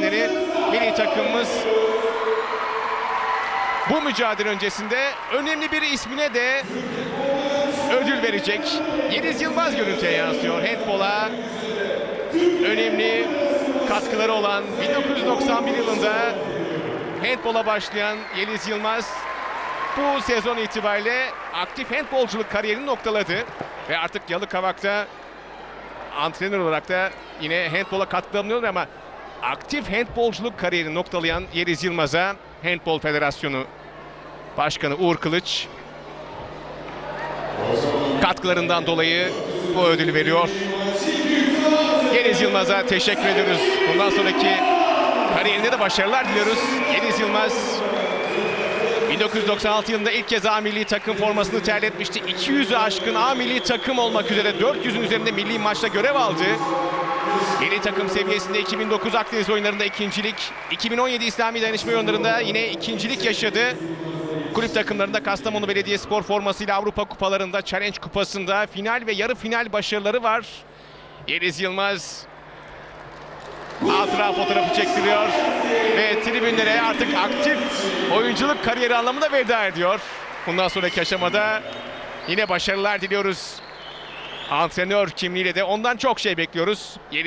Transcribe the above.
nedenleri milli takımımız bu mücadele öncesinde önemli bir ismine de ödül verecek. Yeliz Yılmaz görüntüye yansıyor. Handbola önemli katkıları olan 1991 yılında handbola başlayan Yeliz Yılmaz bu sezon itibariyle aktif handbolculuk kariyerini noktaladı. Ve artık Yalıkavak'ta antrenör olarak da yine handbola katkıda bulunuyor ama aktif handbolculuk kariyerini noktalayan Yeliz Yılmaz'a Handbol Federasyonu Başkanı Uğur Kılıç katkılarından dolayı bu ödülü veriyor. Yeliz Yılmaz'a teşekkür ediyoruz. Bundan sonraki kariyerinde de başarılar diliyoruz. Yeliz Yılmaz 1996 yılında ilk kez A milli takım formasını terletmişti. 200'ü aşkın A milli takım olmak üzere 400'ün üzerinde milli maçta görev aldı. Milli takım seviyesinde 2009 Akdeniz oyunlarında ikincilik, 2017 İslami Dayanışma oyunlarında yine ikincilik yaşadı. Kulüp takımlarında Kastamonu Belediyespor formasıyla Avrupa kupalarında, Challenge kupasında final ve yarı final başarıları var. Yeliz Yılmaz hatıra fotoğrafı çektiriyor ve tribünlere artık aktif oyunculuk kariyeri anlamında veda ediyor. Bundan sonraki aşamada yine başarılar diliyoruz. Antrenör kimliğiyle de ondan çok şey bekliyoruz. Yeliz